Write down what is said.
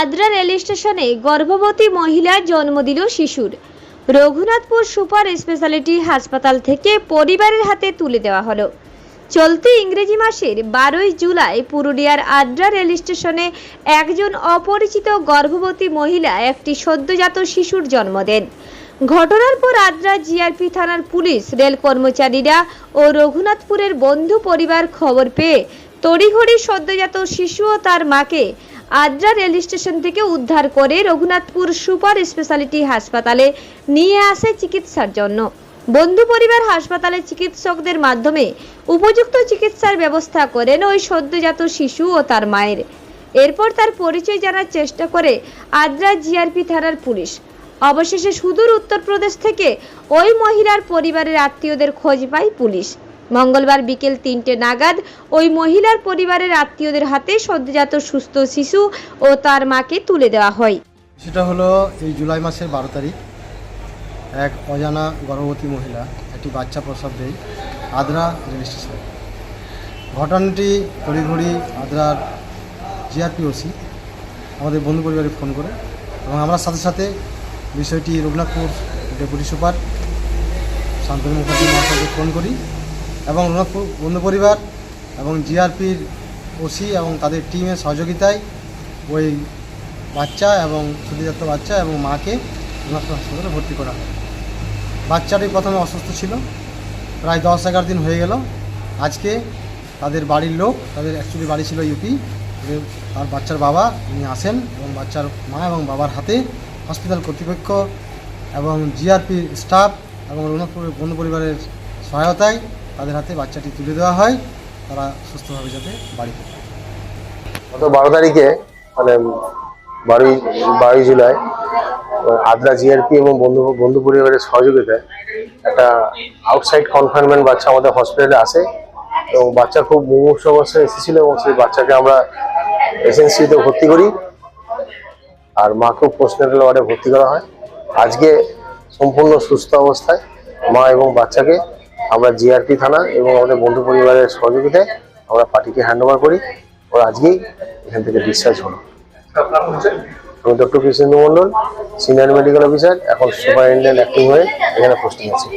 Adra rail স্টেশনে গর্ভবতী মহিলার জন্ম দিল শিশুর। রঘুনাথপুর সুপার স্পেশালিটি হাসপাতাল থেকে পরিবারের হাতে তুলে দেওয়া হলো। চলতি ইংরেজি মাসের বারোই জুলাই পুরুলিয়ার আদ্রা রেল স্টেশনে একজন অপরিচিত গর্ভবতী মহিলা একটি সদ্যজাত শিশুর জন্ম দেন। ঘটনার পর আদ্রা জিআরপি থানার পুলিশ, রেল কর্মচারীরা ও রঘুনাথপুরের বন্ধু পরিবার খবর পেয়ে তড়িঘড়ি সদ্যজাত শিশু ও তার মাকে আদ্রা রেল স্টেশন থেকে উদ্ধার করে রঘুনাথপুর সুপার স্পেশালিটি হাসপাতালে নিয়ে আসে চিকিৎসার জন্য। বন্ধু পরিবার হাসপাতালে চিকিৎসকদের মাধ্যমে উপযুক্ত চিকিৎসার ব্যবস্থা করেন ওই সদ্যজাত শিশু ও তার মায়ের। এরপর তার পরিচয় জানার চেষ্টা করে আদ্রা জিআরপি থানার পুলিশ। অবশেষে সুদূর উত্তরপ্রদেশ থেকে ওই মহিলার পরিবারের আত্মীয়দের খোঁজ পায় পুলিশ। মঙ্গলবার বিকেল তিনটে নাগাদ ওই মহিলার পরিবারের আত্মীয়দের হাতে সদ্যজাত সুস্থ শিশু ও তার মাকে তুলে দেওয়া হয়। সেটা হলো এই জুলাই মাসের বারো তারিখ। এক অজানা গর্ভবতী মহিলা একটি বাচ্চা প্রসব দেয় আদ্রা রেল স্টেশনে। ঘটনাটি তড়িঘড়ি আদ্রার জিআরপিওসি, আমাদের বন্ধু পরিবারে ফোন করে এবং আমরা সাথে সাথে বিষয়টি রঘুনাথপুর ডেপুটি সুপার শান্তনু মুখার্জি মহাশয়কে ফোন করি। এবং বন্ধু পরিবার এবং জিআরপির ওসি এবং তাদের টিমের সহযোগিতায় ওই বাচ্চা এবং সদ্যজাত বাচ্চা এবং মাকে রঘুনাথপুর হাসপাতালে ভর্তি করা হয়। বাচ্চাটি প্রথমে অসুস্থ ছিল। প্রায় দশ এগারো দিন হয়ে গেল। আজকে তাদের বাড়ির লোক, তাদের অ্যাকচুয়ালি বাড়ি ছিল ইউপি। তার বাচ্চার বাবা উনি আসেন এবং বাচ্চার মা এবং বাবার হাতে হসপিটাল কর্তৃপক্ষ এবং জিআরপির স্টাফ এবং রঘুনাথপুরের বন্ধু পরিবারের সহায়তায় তাদের হাতে বাচ্চাটি তুলে দেওয়া হয়। তারা সুস্থভাবে যাতে বাড়ি ফেরে গত বারো তারিখে মানে বারোই বারোই জুলাই, আদ্রা জিআরপি এবং বন্ধু বন্ধু পরিবারের সহযোগিতায় একটা আউটসাইড কনফাইনমেন্ট বাচ্চা আমাদের হসপিটালে আসে এবং বাচ্চা খুব মুমূর্ষ অবস্থায় এসেছিল এবং সেই বাচ্চাকে আমরা এসএনসিতে ভর্তি করি। আর মাকেও পোস্টনাটাল ওয়ার্ডে ভর্তি করা হয়। আজকে সম্পূর্ণ সুস্থ অবস্থায় মা এবং বাচ্চাকে আমরা জিআরপি থানা এবং আমাদের বন্ধু পরিবারের সহযোগিতায় আমরা পার্টিকে হ্যান্ড ওভার করি। ওরা আজকেই এখান থেকে ডিসচার্জ হলো। আমি doctor Krishnendu Mondal senior medical officer এখন সুপারিনটেন্ডেন্ট অ্যাক্টিং হয়ে এখানে পোস্টিং আছি।